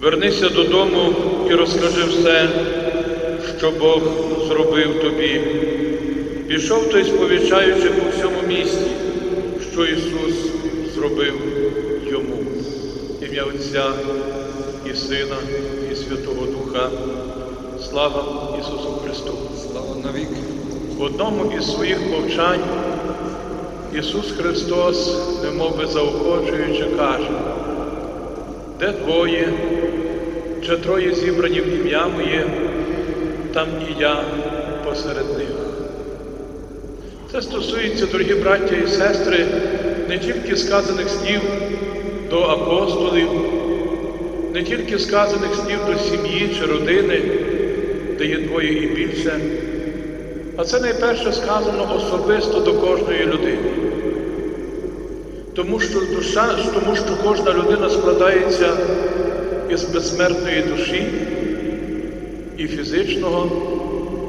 Вернися додому і розкажи все, що Бог зробив тобі. Пішов той, сповіщаючи по всьому місті, що Ісус зробив йому. Ім'я Отця і Сина, і Святого Духа. Слава Ісусу Христу! Слава навік. В одному із своїх повчань Ісус Христос, немов би заохочуючи, каже, де двоє чи троє зібрані в ім'я моє, там і я посеред них. Це стосується, дорогі браття і сестри, не тільки сказаних слів до апостолів, не тільки сказаних слів до сім'ї чи родини, де є двоє і більше. А це найперше сказано особисто до кожної людини. Тому що душа, тому що кожна людина складається із безсмертної душі і фізичного,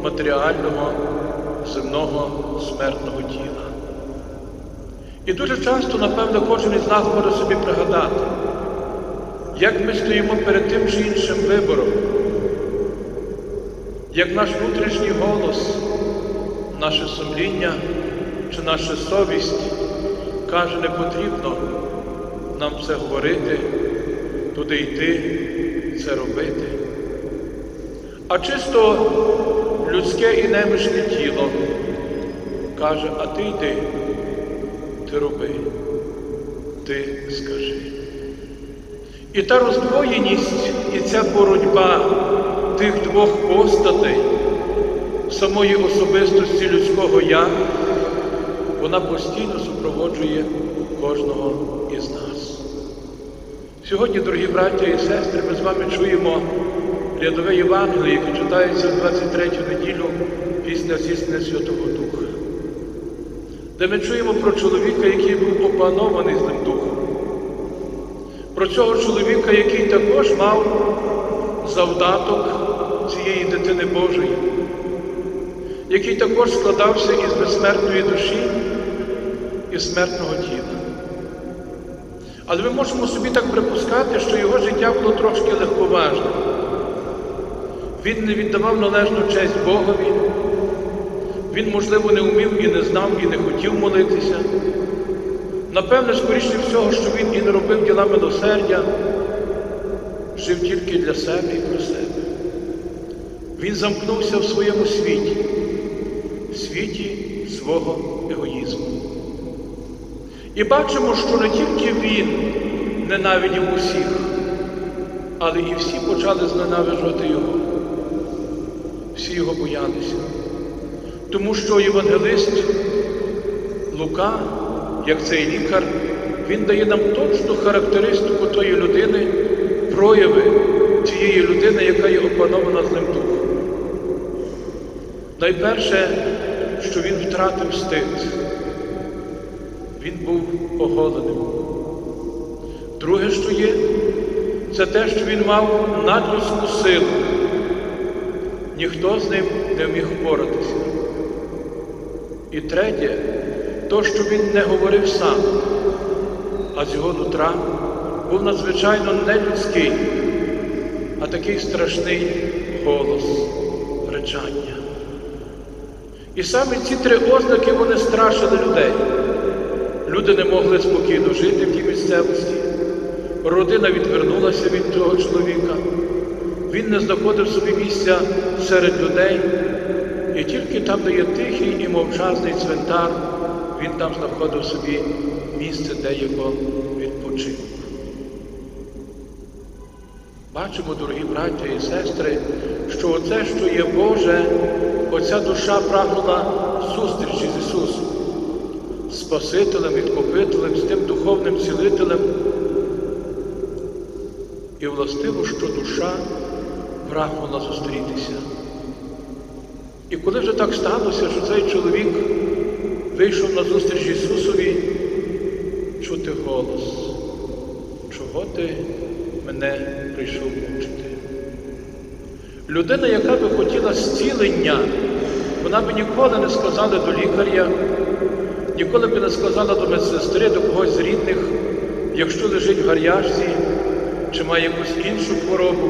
матеріального, земного, смертного тіла. І дуже часто, напевно, кожен із нас може собі пригадати, як ми стоїмо перед тим чи іншим вибором, як наш внутрішній голос наше сумління чи наша совість каже, не потрібно нам це говорити, туди йти, це робити. А чисто людське і немічне тіло каже, а ти йди, ти роби, ти скажи. І та роздвоєність, і ця боротьба тих двох постатей самої особистості людського я, вона постійно супроводжує кожного із нас. Сьогодні, дорогі браття і сестри, ми з вами чуємо рядове Євангеліє, яке читається в 23 неділю після зіснення Святого Духа, де ми чуємо про чоловіка, який був опанований злим духом, про цього чоловіка, який також мав завдаток цієї дитини Божої який також складався із безсмертної душі і смертного тіла. Але ми можемо собі так припускати, що його життя було трошки легковажне. Він не віддавав належну честь Богові, він, можливо, не вмів і не знав, і не хотів молитися. Напевне, скоріше всього, що він і не робив діла милосердя, жив тільки для себе і про себе. Він замкнувся в своєму світі в світі свого. І бачимо, що не тільки він ненавидів усіх, але і всі почали зненавижувати його. Всі його боялися. Тому що євангелист Лука, як цей лікар, він дає нам точну характеристику тої людини, прояви цієї людини, яка є опанована злим духом. Найперше, що він втратив стид, він був оголеним. Друге, що є, це те, що він мав надлюдську силу. Ніхто з ним не міг впоратися. І третє, то, що він не говорив сам, а з його нутра був надзвичайно не людський, а такий страшний голос речання. І саме ці три ознаки вони страшили людей. Люди не могли спокійно жити в тій місцевості. Родина відвернулася від того чоловіка. Він не знаходив собі місця серед людей. І тільки там, де є тихий і мовчазний цвинтар, він там знаходив собі місце, де його відпочинок. Бачимо, дорогі браття і сестри, що оце, що є Боже, оця душа прагнула зустрічі з Ісусом, Спасителем, відкупителем, з тим духовним цілителем. І властиво, що душа прагнула зустрітися. І коли вже так сталося, що цей чоловік вийшов на зустріч Ісусові, чути голос, чого ти мене прийшов мучити. Людина, яка би хотіла зцілення, вона би ніколи не сказала до лікаря, ніколи би не сказала до медсестри, до когось з рідних, якщо лежить в гарячці, чи має якусь іншу хворобу,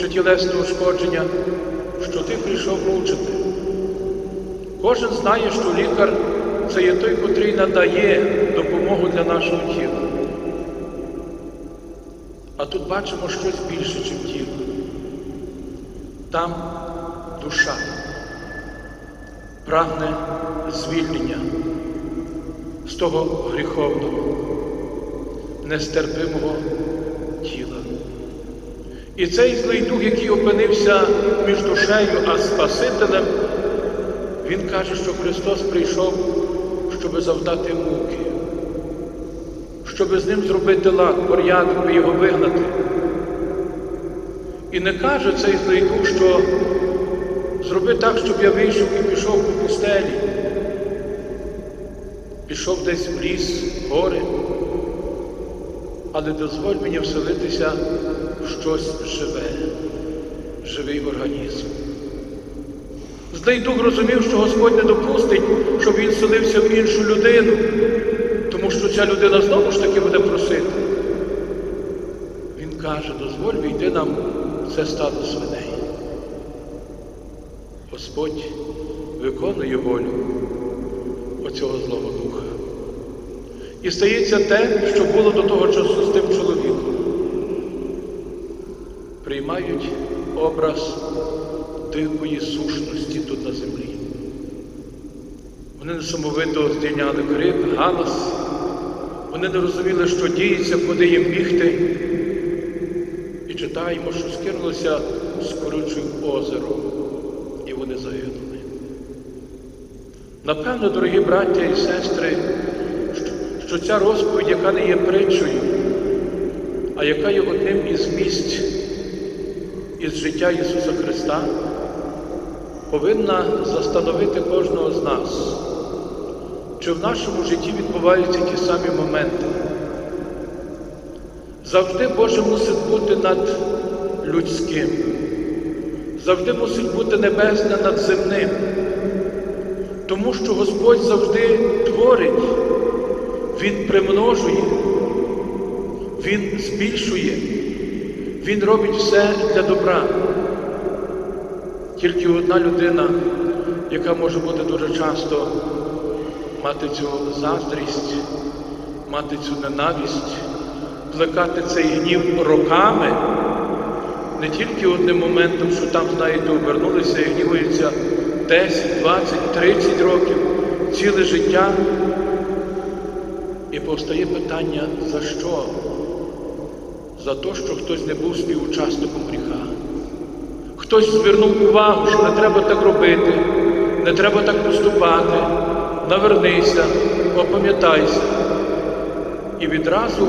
чи тілесне ушкодження, що ти прийшов мучити. Кожен знає, що лікар це є той, котрий надає допомогу для нашого тіла. А тут бачимо щось більше, ніж тіло. Там душа прагне звільнення того гріховного, нестерпимого тіла. І цей злий дух, який опинився між душею а Спасителем, він каже, що Христос прийшов, щоб завдати муки, щоб з ним зробити лад, порядок і його вигнати. І не каже цей злий дух, що зроби так, щоб я вийшов і пішов по пустелі, пішов десь в ліс, гори, але дозволь мені вселитися в щось живе, живий організм. Злий дух розумів, що Господь не допустить, щоб він вселився в іншу людину, тому що ця людина знову ж таки буде просити. Він каже, дозволь війти нам це стадо свиней. Господь виконує волю оцього злого духа. І стається те, що було до того часу з тим чоловіком. Приймають образ дикої сущності тут на землі. Вони несамовито здійняли крик, галас, вони не розуміли, що діється, куди їм бігти. І читаємо, що скинулося з корючим озером, і вони загинули. Напевно, дорогі браття і сестри, що ця розповідь, яка не є притчою, а яка є одним із місць із життя Ісуса Христа, повинна застановити кожного з нас, чи в нашому житті відбуваються ті самі моменти. Завжди Боже мусить бути над людським, завжди мусить бути небесне над земним, тому що Господь завжди творить, Він примножує, Він збільшує, Він робить все для добра. Тільки одна людина, яка може бути дуже часто мати цю заздрість, мати цю ненависть, плекати цей гнів роками, не тільки одним моментом, що там, знаєте, обернулися і гнівуються 10, 20, 30 років, ціле життя. І повстає питання, за що? За те, що хтось не був співучасником гріха. Хтось звернув увагу, що не треба так робити, не треба так поступати, навернися, опам'ятайся. І відразу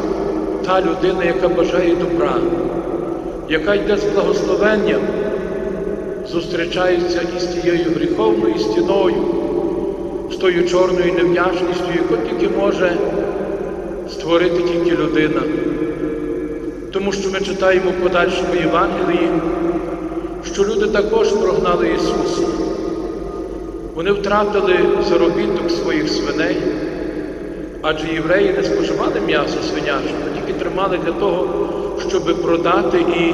та людина, яка бажає добра, яка йде з благословенням, зустрічається із тією гріховною стіною, з тою чорною невдячністю, яку тільки може створити тільки людина. Тому що ми читаємо в подальшому Євангелії, що люди також прогнали Ісуса. Вони втратили заробіток своїх свиней, адже євреї не споживали м'ясо свинячого, тільки тримали для того, щоб продати і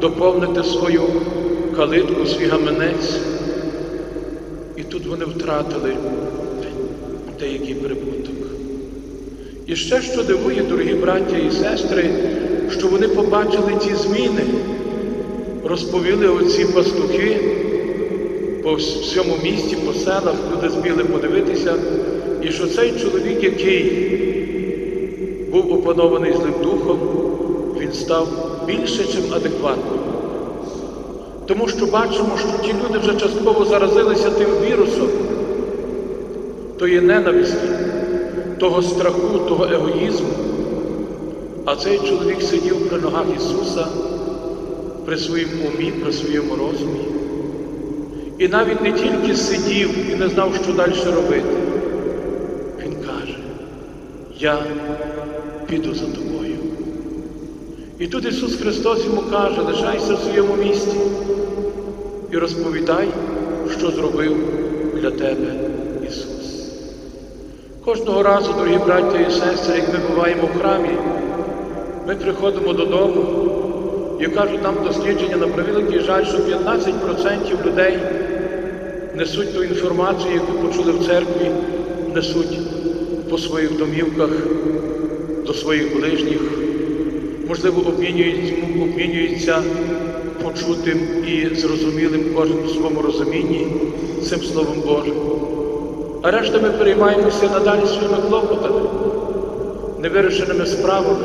доповнити свою калитку, свій гаманець. І тут вони втратили деякий прибуток. І ще що дивує, дорогі браття і сестри, що вони побачили ті зміни, розповіли оці пастухи по всьому місті, по селах, люди зміли подивитися, і що цей чоловік, який був опанований злим духом, він став більше, ніж адекватним. Тому що бачимо, що ті люди вже частково заразилися тим вірусом, тої ненависті, того страху, того егоїзму. А цей чоловік сидів при ногах Ісуса, при своїм умі, при своєму розумі. І навіть не тільки сидів і не знав, що далі робити. Він каже, я піду за тобою. І тут Ісус Христос йому каже, лишайся в своєму місті і розповідай, що зробив для тебе. Кожного разу, дорогі браття і сестри, як ми буваємо в храмі, Ми приходимо додому і кажуть нам дослідження на превеликий жаль, що 15% людей несуть ту інформацію, яку почули в церкві, несуть по своїх домівках до своїх ближніх, можливо, обмінюють- обмінюються почутим і зрозумілим кожен в своєму розумінні цим Словом Божим. А решта ми переймаємося надалі своїми клопотами, невирішеними справами,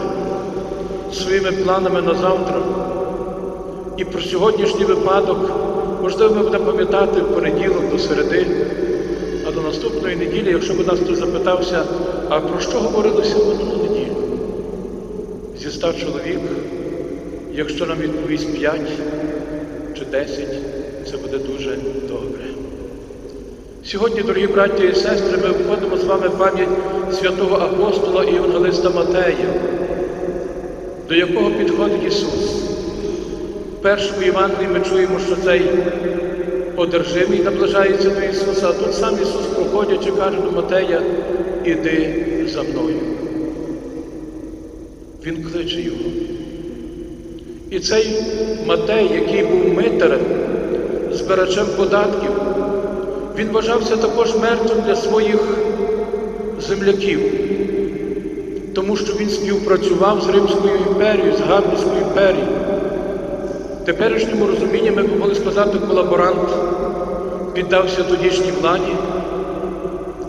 своїми планами на завтра. І про сьогоднішній випадок, можливо, ми будемо пам'ятати в понеділок до середи, а до наступної неділі, якщо б нас хтось запитався, а про що говорилося минулу неділю? Зі ста чоловік, якщо нам відповість п'ять чи десять, це буде дуже. Сьогодні, дорогі браті і сестри, ми входимо з вами в пам'ять святого апостола і євангелиста Матея, до якого підходить Ісус. В першому Євангелії ми чуємо, що цей одержимий наближається до Ісуса, а тут сам Ісус, проходячи, каже до Матея, іди за мною. Він кличе його. І цей Матей, який був митарем, збирачем податків, він вважався також мертвим для своїх земляків, тому що він співпрацював з Римською імперією, з Габівською імперією. Теперішньому розумінні ми могли сказати, колаборант піддався тодішній владі,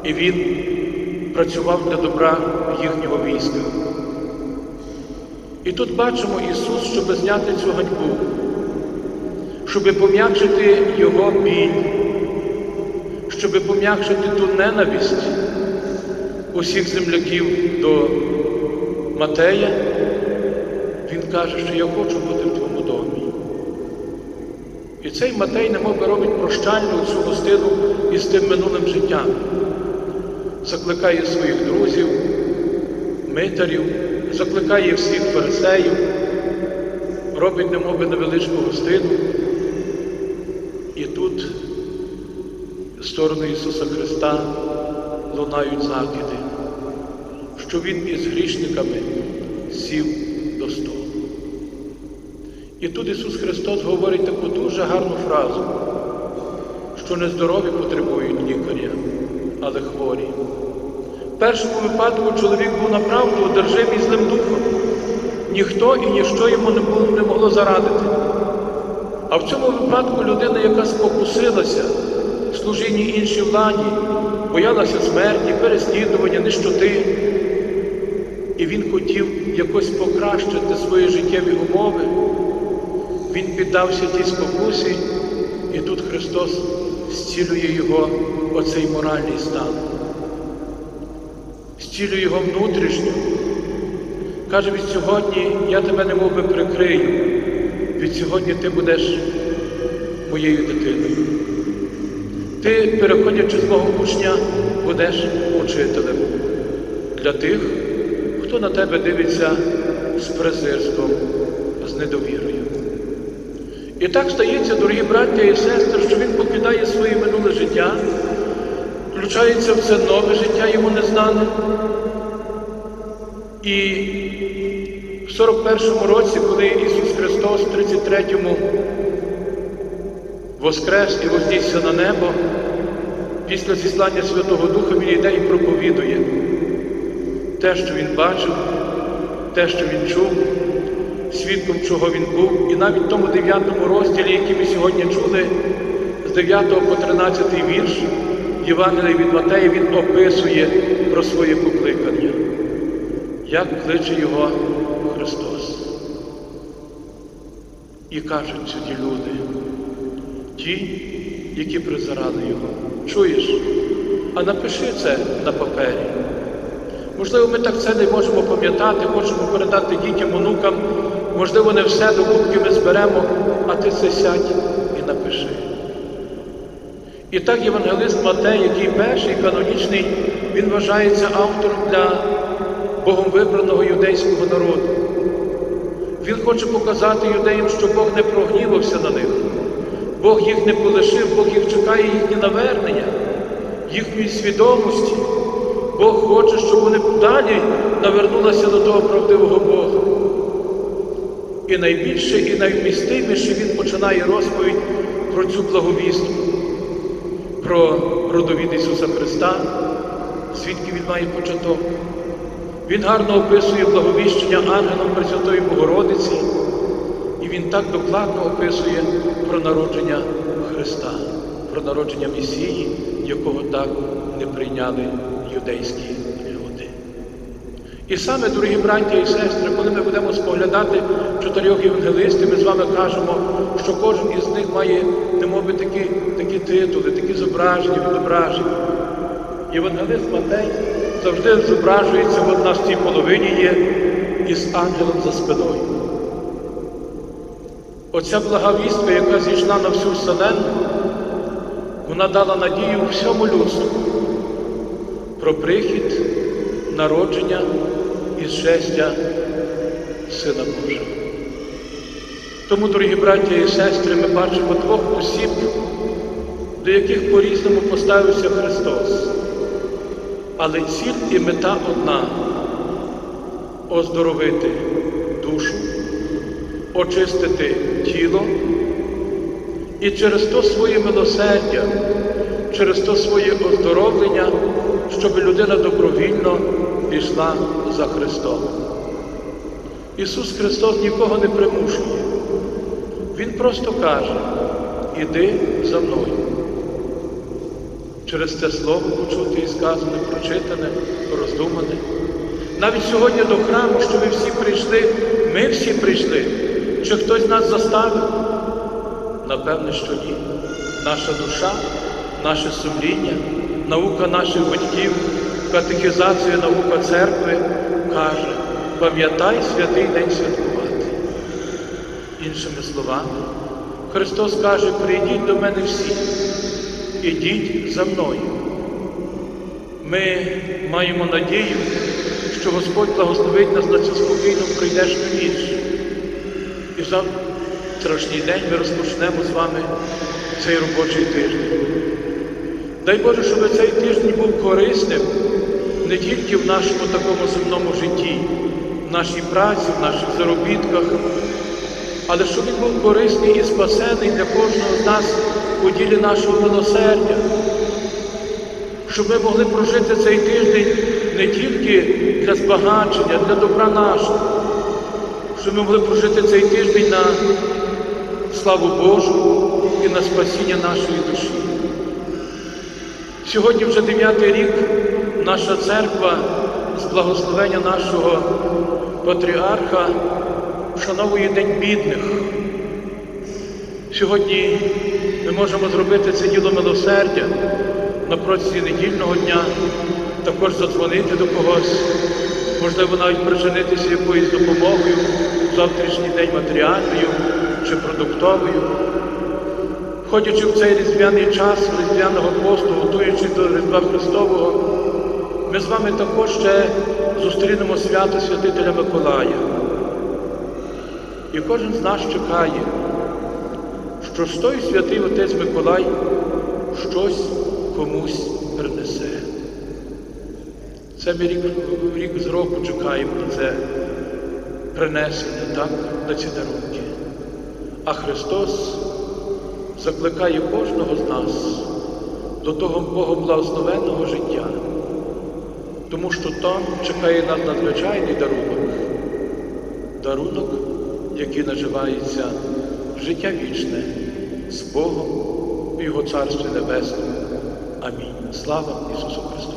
і він працював для добра їхнього війська. І тут бачимо Ісус, щоб зняти цю ганьбу, щоб пом'якшити Його біль, щоб пом'якшити ту ненависть усіх земляків до Матея, Він каже, що я хочу бути в твоєму домі. І цей Матей немов би робить прощальну цю гостину із тим минулим життям, закликає своїх друзів, митарів, закликає всіх фарисеїв, робить немов би невеличку гостину. І тут в сторону Ісуса Христа лунають закиди, що Він із грішниками сів до столу. І тут Ісус Христос говорить таку дуже гарну фразу, що не здорові потребують лікаря, але хворі. В першому випадку чоловік був направду одержимий злим духом. Ніхто і ніщо йому не, було, не могло зарадити. А в цьому випадку людина, яка спокусилася служінні іншій владі, боялася смерті, переслідування, нищоти, і він хотів якось покращити свої життєві умови, він піддався тій спокусі, і тут Христос зцілює його оцей моральний стан, зцілює його внутрішньо. Каже, від сьогодні я тебе не би прикрию, від сьогодні ти будеш моєю дитиною. Ти, переходячи з мого учня, будеш учителем для тих, хто на тебе дивиться з презирством, з недовірою. І так стається, дорогі браття і сестри, що він покидає своє минуле життя, включається в це нове життя йому незнане. І в 41-му році, коли Ісус Христос в 33-му воскрес і вознісся на небо, після зіслання Святого Духа Він йде і проповідує те, що Він бачив, те, що Він чув, свідком чого він був. І навіть в тому 9 розділі, який ми сьогодні чули, з 9 по 13 вірш Євангелія від Матея, він описує про своє покликання, як кличе його Христос. І кажуть сюди люди, ті, які призирали його. Чуєш? А напиши це на папері. Можливо, ми так це не можемо пам'ятати, хочемо передати дітям, онукам. Можливо, не все до кубки ми зберемо, а ти це сядь і напиши. І так євангелист Матей, який перший канонічний, він вважається автором для Богом вибраного юдейського народу. Він хоче показати юдеям, що Бог не прогнівався на них. Бог їх не полишив, Бог їх чекає їхнє навернення, їхньої свідомості. Бог хоче, щоб вони далі навернулися до того правдивого Бога. І найбільше і найвмістиміше він починає розповідь про цю благовістку, про родовід Ісуса Христа, звідки він має початок. Він гарно описує благовіщення ангелом Пресвятої Богородиці, він так докладно описує про народження Христа, про народження Месії, якого так не прийняли юдейські люди. І саме, дорогі браття і сестри, коли ми будемо споглядати чотирьох євангелистів, ми з вами кажемо, що кожен із них має, немови, такі, такі титули, такі зображення, відображення. Євангелист Матей завжди зображується, от на цій половині є із ангелом за спиною. Оця благовістка, яка зійшла на всю вселенну, вона дала надію всьому людству про прихід, народження і щастя Сина Божого. Тому, дорогі браття і сестри, ми бачимо двох осіб, до яких по-різному поставився Христос. Але ціль і мета одна оздоровити душу, очистити тіло і через то своє милосердя, через то своє оздоровлення, щоб людина добровільно пішла за Христом. Ісус Христос нікого не примушує. Він просто каже, іди за мною. Через це слово почуте і сказане, прочитане, роздумане. Навіть сьогодні до храму, що ви всі прийшли, ми всі прийшли. Чи хтось нас заставив? Напевне, що ні. Наша душа, наше сумління, наука наших батьків, катехізація, наука церкви каже, пам'ятай святий день святкувати. Іншими словами, Христос каже, прийдіть до мене всі, ідіть за мною. Ми маємо надію, що Господь благословить нас на цю спокійну прийдешню ніч. І завтрашній день ми розпочнемо з вами цей робочий тиждень. Дай Боже, щоб цей тиждень був корисним не тільки в нашому такому земному житті, в нашій праці, в наших заробітках, але щоб він був корисний і спасений для кожного з нас у ділі нашого милосердя, щоб ми могли прожити цей тиждень не тільки для збагачення, для добра нашого, щоб ми могли прожити цей тиждень на славу Божу і на спасіння нашої душі. Сьогодні вже дев'ятий рік наша церква з благословення нашого патріарха вшановує День бідних. Сьогодні ми можемо зробити це діло милосердя на протязі недільного дня, також задзвонити до когось, можливо, навіть причинитися якоюсь допомогою завтрашній день матеріальною чи продуктовою. Входячи в цей різдвяний час різдвяного посту, готуючи до Різдва Христового, ми з вами також ще зустрінемо свято Святителя Миколая. І кожен з нас чекає, що ж той святий Отець Миколай щось комусь принесе. Це ми рік, рік з року чекаємо на це принесення, так, на ці дарунки. А Христос закликає кожного з нас до того Богоблагословенного життя, тому що там чекає нас надзвичайний дарунок, дарунок, який називається життя вічне з Богом у Його Царстві Небесному. Амінь. Слава Ісусу Христу!